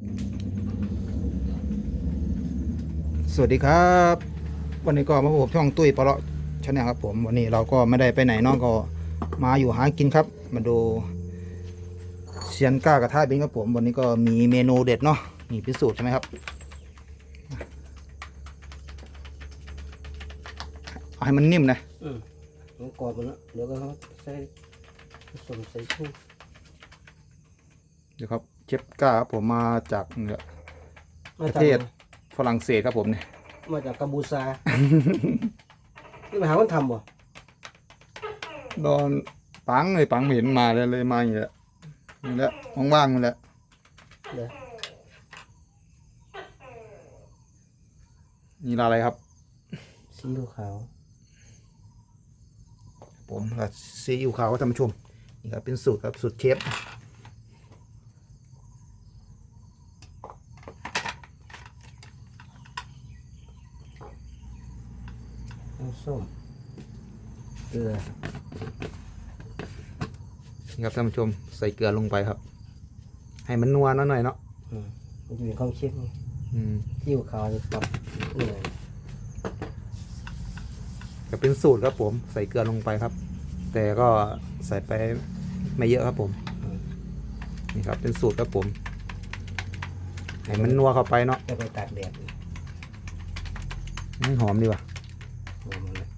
สวัสดีครับ วันนี้ก็มาพบกับช่องตุ้ยปะเลาะชาแนลครับผมวันนี้เราก็ไม่ได้ไปไหนเน้องก็มาอยู่หากินครับ มาดูเซียนก้ากระทะบินครับผมวันนี้ก็มีเมนูเด็ดเนาะนี่พิสูจน์ใช่ไหมครับเอาให้มันนิ่มนะอืมมันกรอบหมดแล้วเดี๋ยวก็เขาใส่ผสมใส่ชูเดี๋ยวครับ เชฟก้าครับผมมาจากเนี่ยมาประจากเทศฝรั่งเศสครับผมเนี่ยมาจากกัมพูชานี่มาหาคนทำบ่โดนปังเลยปังไม่เห็นมาเลยเลยมาอย่างเงี้ยนี่แหละว่างๆนี่แหละเดี๋ยวนี่อะไรครับซีอิ๊วขาวผมกับซีอิ๊วขาวท่านผู้ชมนี่ครับเป็นสูตรครับสูตรเชฟ ส้มเกลือนี่ครับท่านผู้ชมใส่เกลือลงไปครับ ให้มันนัวหน่อยๆเนาะอืมมันจะมีความเค็มอืมซีอิ๊วขาวจะปรับเหนื่อยก็เป็นสูตรครับผม ใส่เกลือลงไปครับ แต่ก็ใส่ไปไม่เยอะครับผม นี่ครับเป็นสูตรครับผม ให้มันนัวเข้าไปเนาะจะไปตากแดดอืมหอมดีว่ะ โอ้มันเลย แล้ว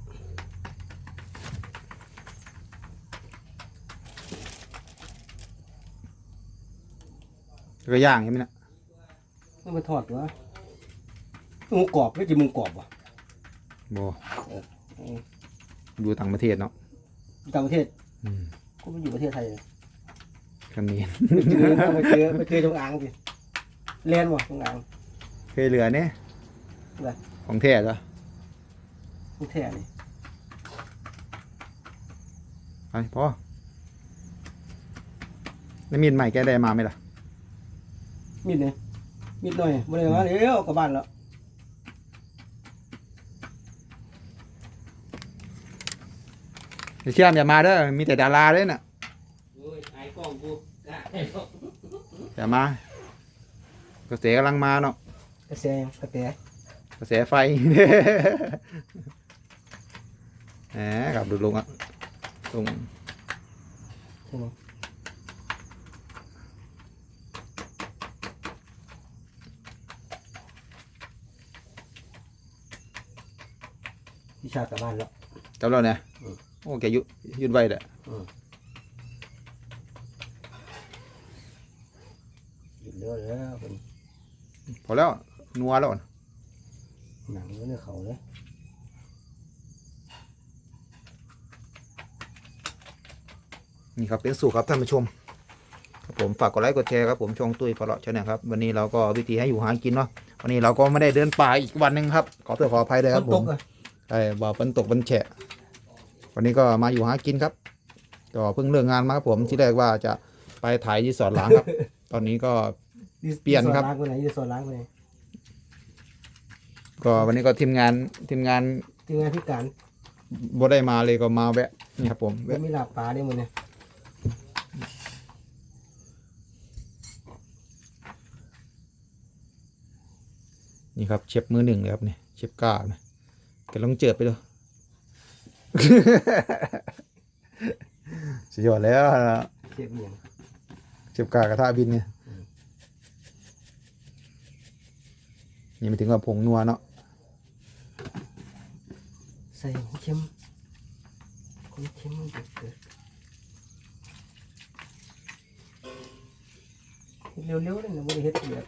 ก็ย่างใช่ไหมนะนี่มาทอดวะหมูกรอบไม่กินหมูกรอบวะโบอืมดูต่างประเทศเนาะต่างประเทศอืมก็ไม่อยู่ประเทศไทยเลยคำนี้ไปเจอไปเจอจงอางสิแลนด์วะจงอางเคยเหลือเนี่ยอะไรของแท้เหรอผู้แท้นี่ไปพอแล้วมีดใหม่แกได้มาไหมล่ะ มีดเนี่ยมีดหน่อยบ่ได้มาเดี๋ยวกลับบ้านแล้วเดี๋ยวเชื่อมอย่ามาเด้อมีแต่ดาราเด้อน่ะโอ้ยไอ้กล้องกูกะไอ้กล้องอย่ามากระแสกำลังมาเนาะกระแสกระแสกระแสไฟแหมกับดูลุงอะลุง ใช่ไหมพี่ชาติกลับบ้านแล้ว จำเราเนี่ยอืม โอ้แกยุยุดไว้เด้อหยุดเรือแล้วเป็นพอแล้วนัวแล้วน่ะหนังอยู่ในเขาเลยนี่ครับเป็นสูตรครับท่านผู้ชมครับผมฝากกดไลค์กดแชร์ครับผมช่องตุ้ยพลาะชาแนลครับวันนี้เราก็วิธีให้อยู่หากินเนาะวันนี้เราก็ไม่ได้เดินป่าอีกวันหนึ่งครับขอโทษขออภัยด้วยฝครับนผตมกอะ ใช่บ่าฝนตกฝนแฉะ วันนี้ก็มาอยู่หากินครับ ก็เพิ่งเลิกงานมาครับผมที่แรกว่าจะไปถ่ายที่สอนหล้างครับ ตอนนี้ก็ เปลี่ยนครับสล้างไปไหนจะสอนล้างไปไหนก็วันนี้ก็ทีมงานทีมงานทีมงานพิการบ่ได้มาเลยก็มาแวะนี่ครับผมไม่แวะมีหลับปลาได้หมดเนี่ยนี่ครับเชฟมือหนึ่งเลยครับนี่เชฟก้านะแกลองเจิดไปดูสุดยอดแล้วนะเทียบเหนียงเชฟก้ากระทะบินเนี่ยนี่ไม่ถึงกับผงนัวเนาะใส่หัวเค็มคนเค็มมันจะเกิดเร็วๆเลยนะบริเฮ็ดแบบ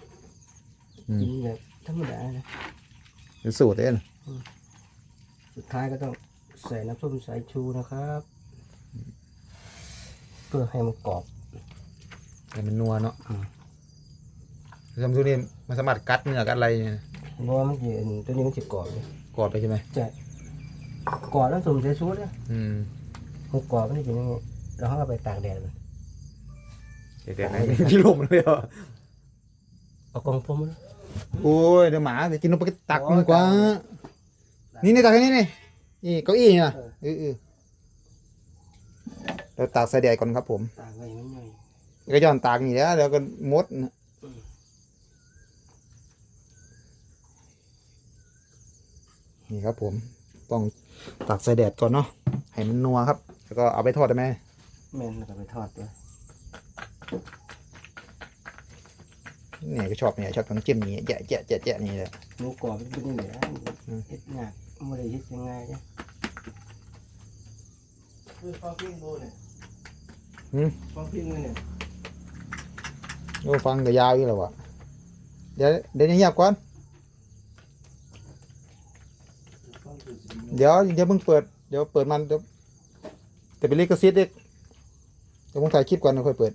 อืมกินแบบธรรมดานะเป็นสูตรเอง สุดท้ายก็ต้องใส่น้ำส้มสายชูนะครับ เพื่อให้มันกรอบให้มันนัวเนาะอืมทำทุเรียนมันสามารถกัดเนื้อกัดอะไรเนี่ยเพราะว่ามันจะตัวนี้มันจะกรอบเลยกรอบไปใช่ไหมจะกรอบแล้วส้มสายชูเนี่ยอืมมันกรอบมันจะเป็นยังไงแล้วเขาก็ไปตากแดดมันเด็ดๆไหนที่ลมเลยเหรอเอากล่องพรมมาโอ้ยเดี๋ยวหมาจะกินนมไปตักดีกว่า นี่นี่ตักแนี้นี่นี่เก้าอี้นี่นะเออเออเราตากใส่แดดก่อนครับผมตากไปนิงไม่ไงก็ย้อนตากนี่แล้วแล้วก็มดนะนี่ครับผมต้องตากใส่แดดก่อนเนาะให้มันนัวครับ แล้วก็เอาไปทอดได้ไหมเมนแล้วก็ไปทอดด้ยเนี่ยก็ชอบเนี่ยชอบทั้งจิ้มนี่แยะแยะแยะแยะนี่แหละหมูกรอบเป็นอย่างนี้เฮ็ดงา ไม่ได้เฮ็ดยังไงจ้ะคือฟังเพลงดูเนี่ยหืม ฟังเพลงเลยเนี่ยโอ้ฟังก็ยาวอยู่แล้ววะเดี๋ยวเดี๋ยวเงียบก่อน ฟังคือสิเดี๋ยวเดี๋ยวเพิ่งเปิด เดี๋ยวเปิดมันเดี๋ยวแต่เป็นลิขสิทธิ์เด็กเดี๋ยวผมถ่ายคลิปก่อนแล้วค่อยเปิด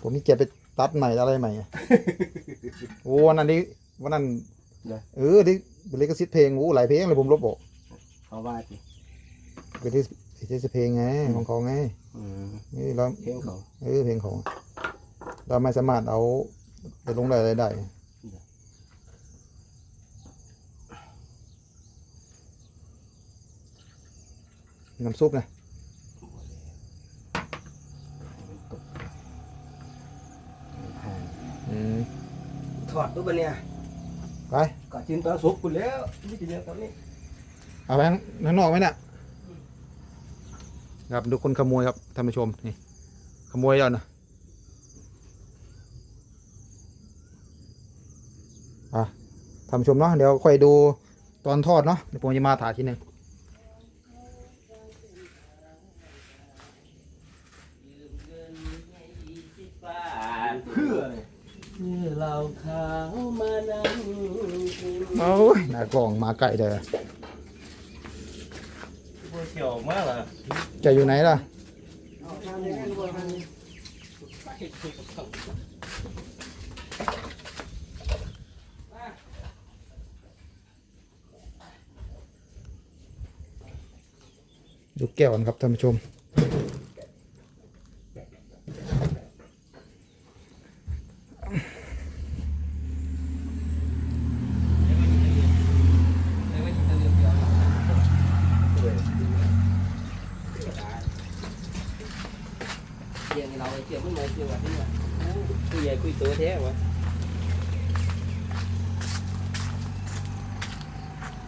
ผมมีเกียรติไปตัดใหม่อะไรใหม่อะ โอ้วันนั้นนี้วันนั้นเดี๋ยวเออดิ เป็นลิขสิทธิ์เพลงโอ้หลายเพลงเลยผมลบออกเขาว่าสิเป็นลิขสิทธิ์เพลงไงของเขาไงอืมนี่เราเพลงเขาเออเพลงของเราไม่สามารถเอาไปลงได้อะไรได้น้ำซุปนะมันตกผ่านอืมถอดตัวบันเนี่ย ไป ก็จินตอนสุกกูแล้วไม่จินตอนนี้เอาไปข้างข้างนอกไหมเนี่ยครับดูคนขโมยครับท่านผู้ชมนี่ขโมยแล้วนะอะท่านผู้ชมเนาะเดี๋ยวค่อยดูตอนทอดเนาะเดี๋ยวผมจะมาถ่ายทีหนึ่ง เพื่ออะไรเมื่อเราขาวมานั่งกิน โอ้ยหน้ากล่องมาไก่เด้อบัวเขียวมากเลยจะอยู่ไหนล่ะดูแก้วกันครับท่านผู้ชม เกี่ยงเราเกี่ยงไม่มาเกี่ยงว่าที่ว่าคุยใหญ่คุยตัวแท้วะ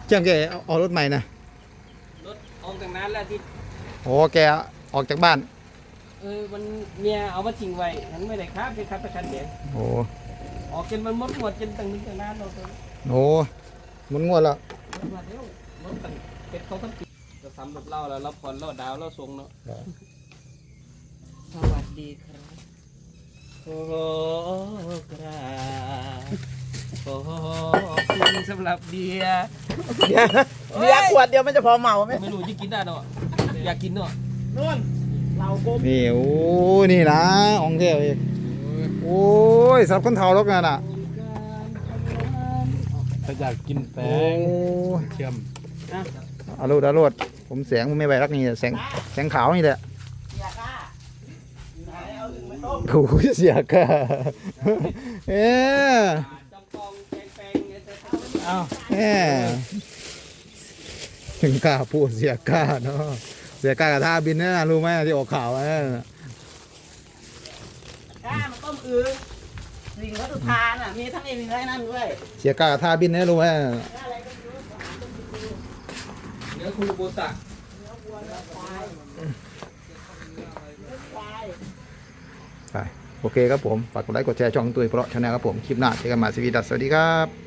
เจ้าแกเอาเอารถใหม่นะรถออกจากนั้นแล้วที่โอ้แกออกจากบ้าน เออมันเมียเอามาทิ้งไว้ฉันไม่ได้ครับไปครับไปคันเดียวโอ้ออกจนมันหมดหมดจนตั้งนึงตั้งนานเราตัวโหมันงวดแล้วมาเดี๋ยวรถตั้งเป็ดเขาทั้งปีจะซ้ำรถเล่าแล้วเราผ่อนเราดาวเราส่งเนาะ สวัสดีครับโอ้กราบขอบคุณสำหรับเบียร์เบียร์ขวดเดียวมันจะพอเมาไหมไม่รู้จะกินได้เนาะอยากกินเนาะนู่นเราโกมนี่โอ้นี่นะองเทวอีกโอ้ยสับคนเท่ารถกันอะถ้าอยากกินแป้โอ้งยเชื่อมอารูดอารูดผมแสงผมไม่ไหวรักนี่แสงแสงขาวนี่แหละ อยากอะไหน เอาอึ่งมาต้มโอ้ยเสียกะเอ๊ะจำปองแกงแปงเนี่ยจะทำอ้าวเอ๊ะถึงกล้าพูดเสียกล้าเนาะเสียกล้ากับท่าบินนะรู้ไหมที่ออกข่าวนะก้ามาต้มอึ่งลิงวัตถุทานอะมีทั้งเอ็นมีทั้งนั่นด้วยเสียกล้ากับท่าบินนะรู้ไหมเนื้อคูโบตะ ไป โอเคครับผม ฝากกดไลค์กดแชร์ช่องตุ้ยเพราะชาแนลครับผม คลิปหน้าเจอกันใหม่สวีดัสสวัสดีครับ